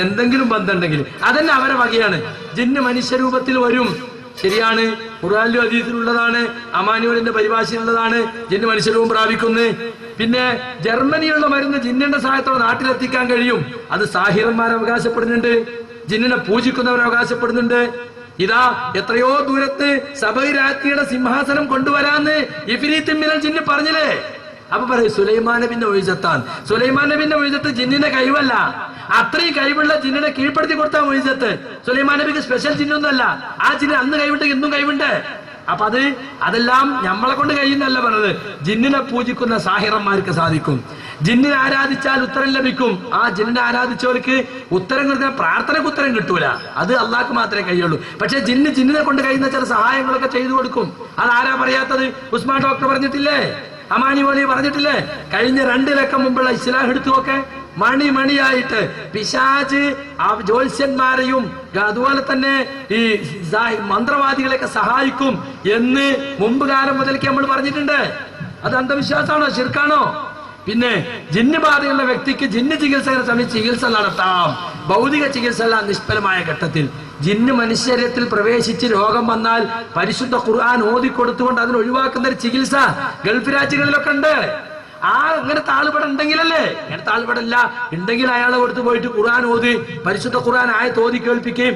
എന്തെങ്കിലും ബന്ധമുണ്ടെങ്കിൽ അതന്നെ അവരെ വകയാണ്. ജിന്ന് മനുഷ്യരൂപത്തിൽ വരും. ശരിയാണ്. ഖുർആാനിലും അതീതിലുള്ളതാണ് അമാനുവലിന്റെ പരിഭാഷയിലുള്ളതാണ്. ജിന്ന് മനുഷ്യരൂപം പ്രാപിക്കുന്നു. പിന്നെ ജർമ്മനിയുള്ള മരുന്ന് ജിന്നിന്റെ സഹായത്തോടെ നാട്ടിലെത്തിക്കാൻ കഴിയും. അത് സാഹിറന്മാർ അവകാശപ്പെടുന്നുണ്ട്. ജിന്നിനെ പൂജിക്കുന്നവർ അവകാശപ്പെടുന്നുണ്ട്. ഇതാ എത്രയോ ദൂരത്ത് സബൈരാജ്ഞിയുടെ സിംഹാസനം കൊണ്ടുവരാന്ന് ഇഫിനിത്തിമ്മിനൽ ജിന്ന് പറഞ്ഞില്ലേ? അപ്പൊ പറയും സുലൈമാൻ നബിന്റെ സുലൈമാനബിന്റെ സുലൈമാൻ നബിന്റെ ഒഴിജത്ത് ജിന്നിന്റെ കഴിവല്ല. അത്രയും കഴിവുള്ള ജിന്നിനെ കീഴ്പ്പെടുത്തി കൊടുത്താൽ മൊയ്സത്ത്. സുലൈമാൻ നബിക്ക് സ്പെഷ്യൽ ജിന്നൊന്നുമല്ല. ആ ജിന്ന് അന്ന് കഴിവുണ്ട് ഇന്നും കഴിവുണ്ട് അപ്പൊ അത് അതെല്ലാം നമ്മളെ കൊണ്ട് കഴിയുന്നല്ല പറഞ്ഞത്. ജിന്നിനെ പൂജിക്കുന്ന സാഹിറന്മാർക്ക് സാധിക്കും. ജിന്നിനെ ആരാധിച്ചാൽ ഉത്തരം ലഭിക്കും. ആ ജിന്നിനെ ആരാധിച്ചവർക്ക് ഉത്തരം കൊടുക്കുന്ന പ്രാർത്ഥനയ്ക്ക് ഉത്തരം കിട്ടൂല. അത് അള്ളാഹ്ക്ക് മാത്രമേ കഴിയുള്ളൂ. പക്ഷെ ജിന്ന് ജിന്നിനെ കൊണ്ട് കഴിയുന്ന ചില സഹായങ്ങളൊക്കെ ചെയ്തു കൊടുക്കും. അത് ആരാ പറയാത്തത്? ഉസ്മാൻ ഡോക്ടർ പറഞ്ഞിട്ടില്ലേ? അമാനി മോലി പറഞ്ഞിട്ടില്ലേ? കഴിഞ്ഞ രണ്ട് ലക്കം മുമ്പുള്ള ഇസ്ലാം എടുത്തുവൊക്കെ മണി മണിയായിട്ട് പിശാജ് ആ ജ്യോത്സ്യന്മാരെയും അതുപോലെ തന്നെ ഈ മന്ത്രവാദികളെയൊക്കെ സഹായിക്കും എന്ന് മുമ്പ് കാലം മുതൽക്ക് നമ്മൾ പറഞ്ഞിട്ടുണ്ട്. അത് അന്ധവിശ്വാസമാണോ? ശിർക്കാണോ? പിന്നെ ജിന്ന് ബാധയുള്ള വ്യക്തിക്ക് ജിന്ന് ചികിത്സകരെ സമീപിച്ച് ചികിത്സ നടത്താം. ഭൗതിക ചികിത്സ നിഷ്ഫലമായ ഘട്ടത്തിൽ ജിന്ന് മനുഷ്യരത്തിൽ പ്രവേശിച്ച് രോഗം വന്നാൽ പരിശുദ്ധ ഖുർആൻ ഓതിക്കൊടുത്തുകൊണ്ട് അതിന് ഒഴിവാക്കുന്ന ഒരു ചികിത്സ ഗൾഫ് രാജ്യങ്ങളിലൊക്കെ ഉണ്ട്. ആ അങ്ങനത്തെ ആളുപട ഉണ്ടെങ്കിലല്ലേ? അങ്ങനത്തെ ആളുപടല്ല ഉണ്ടെങ്കിൽ അയാളെ കൊടുത്ത് പോയിട്ട് ഖുർആൻ ഓതി പരിശുദ്ധ ഖുർആൻ ആയത്ത് ഓതി കേൾപ്പിക്കുകയും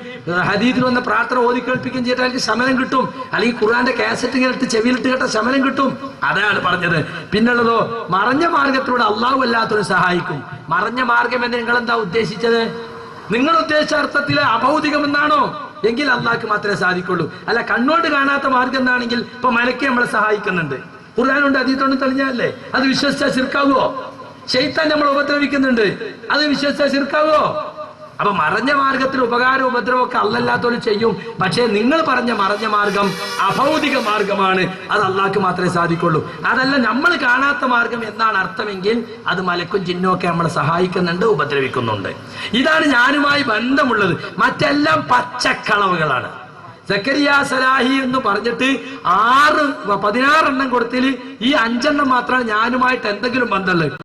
ഹദീദിൽ വന്ന പ്രാർത്ഥന ഓതി കേൾപ്പിക്കുകയും ചെയ്താൽ അയാൾക്ക് ശമനം കിട്ടും. അല്ലെങ്കിൽ ഖുർആന്റെ കാസറ്റ് ഇങ്ങനെ ഇട്ട് ചെവിയിലിട്ട് കേട്ട ശമനം കിട്ടും. അതാണ് പറഞ്ഞത്. പിന്നുള്ളതോ മറഞ്ഞ മാർഗത്തിലൂടെ അള്ളാഹു അല്ലാത്തവരെ സഹായിക്കും. മറഞ്ഞ മാർഗം എന്ന് നിങ്ങൾ എന്താ ഉദ്ദേശിച്ചത്? നിങ്ങൾ ഉദ്ദേശിച്ച അർത്ഥത്തിലെ അഭൗതികം എന്നാണോ എങ്കിൽ അള്ളാഹ്ക്ക് മാത്രമേ സാധിക്കുള്ളൂ. അല്ല കണ്ണോട് കാണാത്ത മാർഗം എന്താണെങ്കിൽ ഇപ്പൊ മലക്ക് നമ്മളെ സഹായിക്കുന്നുണ്ട്. ഖുർആാനുണ്ട് അതീത്തോണ്ട് തെളിഞ്ഞല്ലേ അത് വിശ്വസിച്ചാൽ ശിർക്കാവോ ഷെയ്ത്താൻ നമ്മൾ ഉപദ്രവിക്കുന്നുണ്ട്. അത് വിശ്വസിച്ചാൽ ശിർക്കാവോ അപ്പൊ മറഞ്ഞ മാർഗത്തിൽ ഉപകാരം ഉപദ്രവം ഒക്കെ അല്ലല്ലാത്തോട് ചെയ്യും. പക്ഷേ നിങ്ങൾ പറഞ്ഞ മറഞ്ഞ മാർഗം അഭൗതിക മാർഗമാണ്. അത് അള്ളാഹ്ക്ക് മാത്രമേ സാധിക്കുള്ളൂ. അതല്ല നമ്മൾ കാണാത്ത മാർഗം എന്നാണ് അർത്ഥമെങ്കിൽ അത് മലക്കും ചിഹ്നവും ഒക്കെ നമ്മളെ സഹായിക്കുന്നുണ്ട് ഉപദ്രവിക്കുന്നുണ്ട്. ഇതാണ് ഞാനുമായി ബന്ധമുള്ളത്. മറ്റെല്ലാം പച്ചക്കളവുകളാണ്. സക്കരിയ സലാഹി എന്ന് പറഞ്ഞിട്ട് ആറ് പതിനാറെണ്ണം കൊടുത്തിൽ ഈ അഞ്ചെണ്ണം മാത്രമാണ് ഞാനുമായിട്ട് എന്തെങ്കിലും ബന്ധമുള്ളത്.